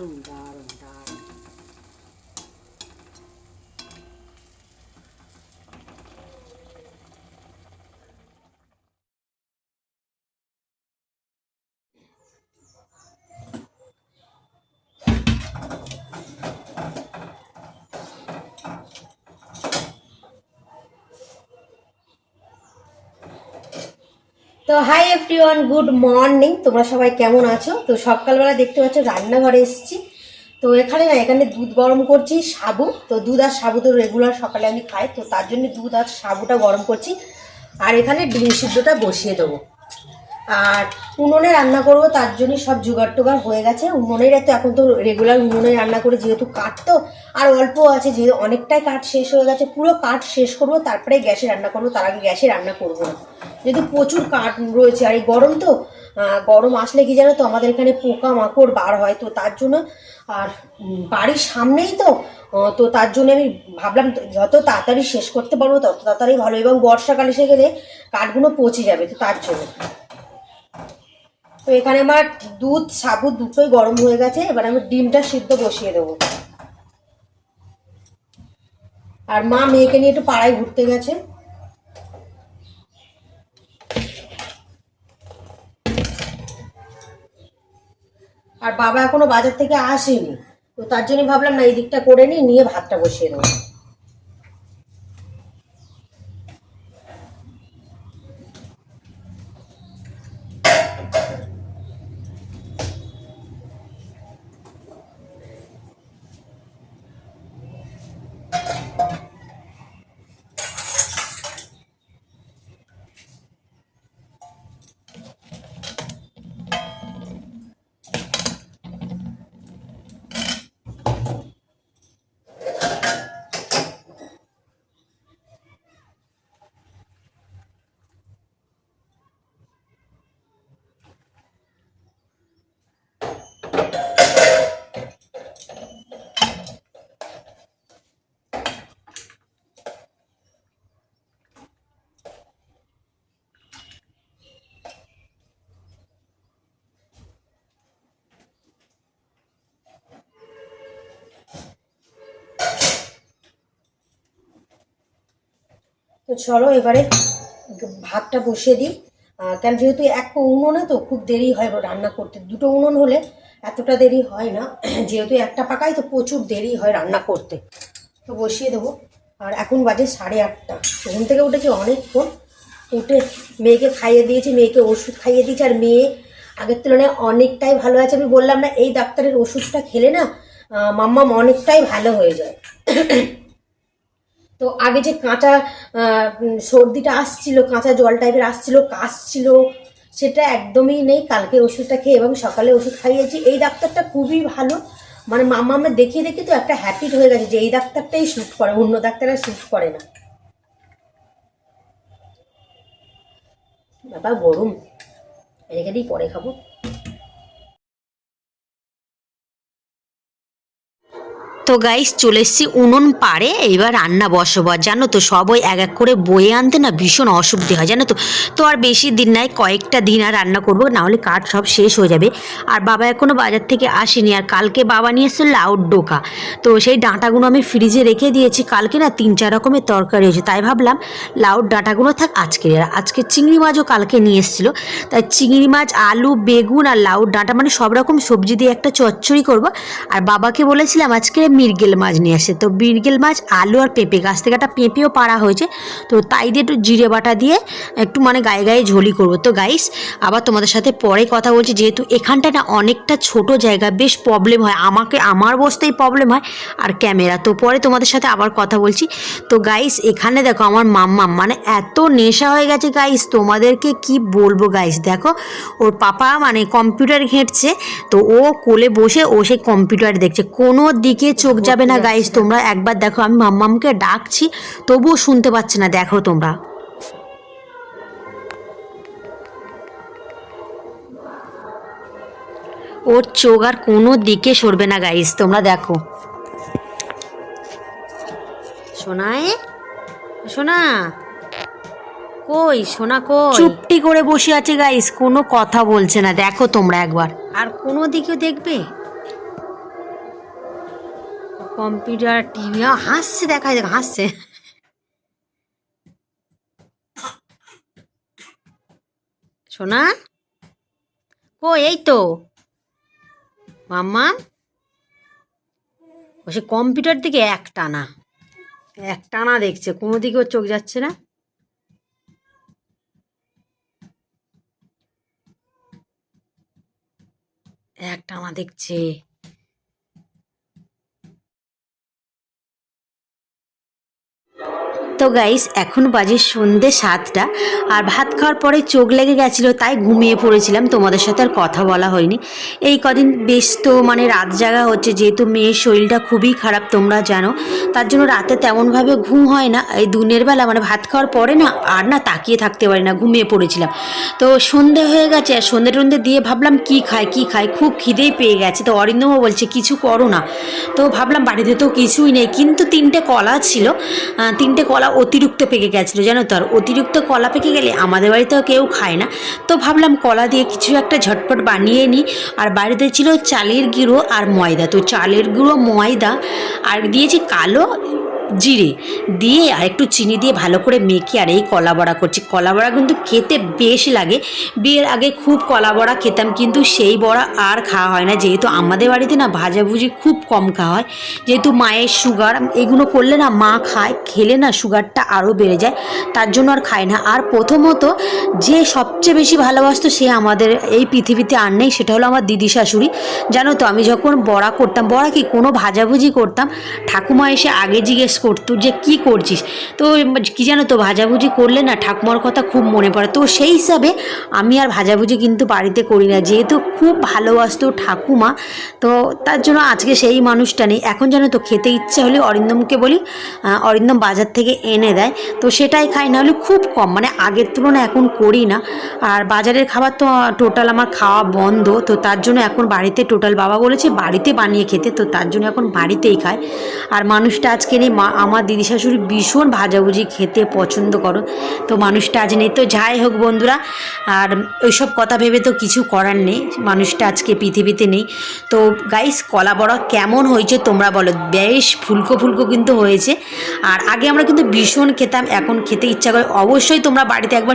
Arundara. তো hi everyone good morning তোমরা সবাই কেমন আছো? তো সকালবেলা দেখতে পাচ্ছ রান্নাঘরে এসেছি। তো এখানে না, এখানে দুধ গরম করছি, সাবু। তো দুধ আর সাবু তো রেগুলার সকালে আমি খাই। তো তার জন্য দুধ আর সাবুটা গরম করছি। আর এখানে ডিম সিদ্ধটা বসিয়ে দেবো। আর উনুনে রান্না করব, তার জন্য সব জোগাড় টোগাড় হয়ে গেছে। উনুনের তো এখন তো রেগুলার উনুনে রান্না করে, যেহেতু কাঠ তো। আর অল্প আছে, যেহেতু অনেকটাই কাঠ শেষ হয়ে গেছে, পুরো কাঠ শেষ করব তারপরে গ্যাসে রান্না করব, তার আগে গ্যাসে রান্না করব। না যেহেতু প্রচুর কাঠ রয়েছে, আর এই গরম তো গরম আসলে কি জানো তো, আমাদের এখানে পোকা মাকড় বার হয়, তো তার জন্য, আর বাড়ির সামনেই তো তো তার জন্য আমি ভাবলাম যত তাড়াতাড়ি শেষ করতে পারব, তত তাড়াতাড়ি ভালো, এবং বর্ষাকাল এসে গেলে কাঠগুলো পচে যাবে, তো তার জন্য। তো এখানে আমার দুধ সাবু দুটোই গরম হয়ে গেছে, এবার আমি ডিমটা সিদ্ধ বসিয়ে দেবো। আর মা মেয়েকে নিয়ে একটু পাড়ায় ঘুরতে গেছে। আর বাবা এখনও বাজার থেকে আসেনি। তো তার জন্য ভাবলাম, না, এই দিকটা করে নিয়ে ভাতটা বসিয়ে দেবো। তো চলো এবারে ভাতটা বসিয়ে দিই। কেন যেহেতু একটা উনুনে তো খুব দেরি হয় রান্না করতে। দুটো উনুন হলে এতটা দেরি হয় না। যেহেতু একটা পাকাই তো প্রচুর দেরি হয় রান্না করতে। তো বসিয়ে দেবো। আর এখন বাজে সাড়ে আটটা। ঘুম থেকে উঠেছি অনেকক্ষণ। উঠে মেয়েকে খাইয়ে দিয়েছি। মেয়েকে ওষুধ খাইয়ে দিয়েছি। আর মেয়ে আগের তুলনায় অনেকটাই ভালো আছে। আমি বললাম না, এই ডাক্তারের ওষুধটা খেলে না মাম্মাম অনেকটাই ভালো হয়ে যায়। তো আগে যে কাঁচা সর্দিটা আসছিল, কাঁচা জল টাইপের আসছিল কাশছিল সেটা একদমই নেই। কালকে ওষুধটা খেয়ে এবং সকালে ওষুধ খাইয়েছি। এই ডাক্তারটা খুবই ভালো। মানে মামা আমরা দেখিয়ে দেখি তো একটা হ্যাপিট হয়ে গেছে যে এই ডাক্তারটাই শ্যুট করে, অন্য ডাক্তাররা শ্যুট করে না। বাবা, গরম। রেখে দিই, পরে খাব। তো গাইস চলে এসেছি উনুন পাড়ে। এবার রান্না বসাবো। আর জানো তো, সবাই এক এক করে বয়ে আনতে না ভীষণ অসুবিধে হয়, জানো তো। তো আর বেশি দিন নাই, কয়েকটা দিন আর রান্না করব না হলে কাঠ সব শেষ হয়ে যাবে। আর বাবা এখনও বাজার থেকে আসেনি, আর কালকে বাবা নিয়ে এসেছিল লাউড ডোকা। তো সেই ডাঁটাগুলো আমি ফ্রিজে রেখে দিয়েছি, কালকে না তিন চার রকমের তরকারি হয়েছে। তাই ভাবলাম লাউড ডাঁটাগুলো থাক, আজকে আর আজকে চিংড়ি মাছও কালকে নিয়ে এসেছিল। তাই চিংড়ি মাছ, আলু, বেগুন আর লাউড ডাঁটা মানে সব রকম সবজি দিয়ে একটা চচ্চড়ি করব। আর বাবাকে বলেছিলাম আজকে মিরগেল মাছ নিয়ে আসে। তো মিরগেল মাছ, আলু আর পেঁপে গাছ থেকে একটা পেঁপেও পাড়া হয়েছে। তো তাই দিয়ে একটু জিরে বাটা দিয়ে একটু মানে গায়ে গায়ে ঝোলি করব। তো গাইস আবার তোমাদের সাথে পরে কথা বলছি। যেহেতু এখানটা না অনেকটা ছোট জায়গা, বেশ প্রবলেম হয়। আমাকে, আমার বসতেই প্রবলেম হয় আর ক্যামেরা তো পরে তোমাদের সাথে আবার কথা বলছি। তো গাইস এখানে দেখো আমার মাম্মা মানে এত নেশা হয়ে গেছে গাইস তোমাদেরকে কি বলব গাইস দেখো, ওর পাপা মানে কম্পিউটার ঘেঁটছে। তো ও কোলে বসে ও সেই কম্পিউটার দেখছে। কোনো দিকে চোখ যাবে না গাইস তোমরা একবার দেখো আমি মাম্মামকে ডাকছি তবুও শুনতে পাচ্ছে না দেখো তোমরা। ওর চোখ আর কোনো দিকে সরবে না গাইস তোমরা দেখো। শোনায় শোনা কই সোনা কই? চুপটি করে বসে আছে গাইস কোনো কথা বলছে না দেখো তোমরা একবার। আর কোনো দিকেও দেখবে? কম্পিউটার, টিভি হাসছে, দেখায়, দেখ, হাসছে। শোনা ও এই তো। মাম্মা ও সে কম্পিউটার দিকে এক টানা। এক টানা দেখছে, কোনো দিকে চোখ যাচ্ছে না। এক টানা দেখছে। তো গাইস এখন বাজে সন্ধে সাতটা, আর ভাত খাওয়ার পরে চোখ লেগে গেছিল, তাই ঘুমিয়ে পড়েছিলাম, তোমাদের সাথে আর কথা বলা হয়নি। এই কদিন বেশ তো মানে রাত জাগা হচ্ছে, যেহেতু মেয়ের শরীরটা খুবই খারাপ, তোমরা জানো, তার জন্য রাতে তেমনভাবে ঘুম হয় না। এই দিনের বেলা মানে ভাত খাওয়ার পরে না, আর না তাকিয়ে থাকতে পারি না, ঘুমিয়ে পড়েছিলাম। তো সন্ধে হয়ে গেছে, আর সন্ধে টন্ধে দিয়ে ভাবলাম কি খাই কি খাই, খুব খিদেই পেয়ে গেছে। তো অরিন্দমও বলছে, কিছু করো না। তো ভাবলাম বাড়িতে তো কিছুই নেই, কিন্তু তিনটে কলা ছিল তিনটে কলা অতিরিক্ত পেকে গেছিল, জানো তো? আর অতিরিক্ত কলা পেকে গেলে আমাদের বাড়িতেও কেউ খায় না। তো ভাবলাম কলা দিয়ে কিছু একটা ঝটপট বানিয়ে নিই। আর বাড়িতে ছিল চালের গুঁড়ো আর ময়দা। তো চালের গুঁড়ো, ময়দা আর দিয়েছি কালো জিরে দিয়ে আর একটু চিনি দিয়ে ভালো করে মেখে আর এই কলা বড়া করছি। কলা বড়া কিন্তু খেতে বেশ লাগে। বিয়ের আগে খুব কলা বড়া খেতাম কিন্তু সেই বড়া আর খাওয়া হয় না। যেহেতু আমাদের বাড়িতে না ভাজাভুজি খুব কম খাওয়া হয়। যেহেতু মায়ের সুগার, এগুলো করলে না মা খায়, খেলে না সুগারটা আরও বেড়ে যায়। তার জন্য আর খায় না। আর প্রথমত যে সবচেয়ে বেশি ভালোবাসতো সে আমাদের এই পৃথিবীতে আর নেই, সেটা হলো আমার দিদি শাশুড়ি। জানো তো আমি যখন বড়া করতাম, বড়া কি কোনো ভাজাভুজি করতাম? ঠাকুমা এসে আগে জিজ্ঞেস করতো যে কি করছিস? তো কি জানো তো, ভাজাভুজি করলে না ঠাকুমার কথা খুব মনে পড়ে। তো সেই হিসাবে আমি আর ভাজাভুজি কিন্তু বাড়িতে করি না। যেহেতু খুব ভালোবাসতো ঠাকুমা, তো তার জন্য আজকে সেই মানুষটা নেই। এখন জানো তো, খেতে ইচ্ছা হলে অরিন্দমকে বলি অরিন্দম বাজার থেকে এনে দেয়। তো সেটাই খাই, না হলে খুব কম। মানে আগের তুলনায় এখন করি না। আর বাজারের খাবার তো টোটাল আমার খাওয়া বন্ধ। তো তার জন্য এখন বাড়িতে, টোটাল বাবা বলেছে বাড়িতে বানিয়ে খেতে। তো তার জন্য এখন বাড়িতেই খায়। আর মানুষটা আজকে নেই, মা আমার দিদি শাশুড়ি ভীষণ ভাজাভুজি খেতে পছন্দ করো। তো মানুষটা আজ নেই। তো যাই হোক বন্ধুরা, আর ওইসব কথা ভেবে তো কিছু করার নেই। মানুষটা আজকে পৃথিবীতে নেই। তো গাইস কলা বড়া কেমন হয়েছে তোমরা বলো। বেশ ফুলকো ফুলকো কিন্তু হয়েছে। আর আগে আমরা কিন্তু ভীষণ খেতাম, এখন খেতে ইচ্ছা করে। অবশ্যই তোমরা বাড়িতে একবার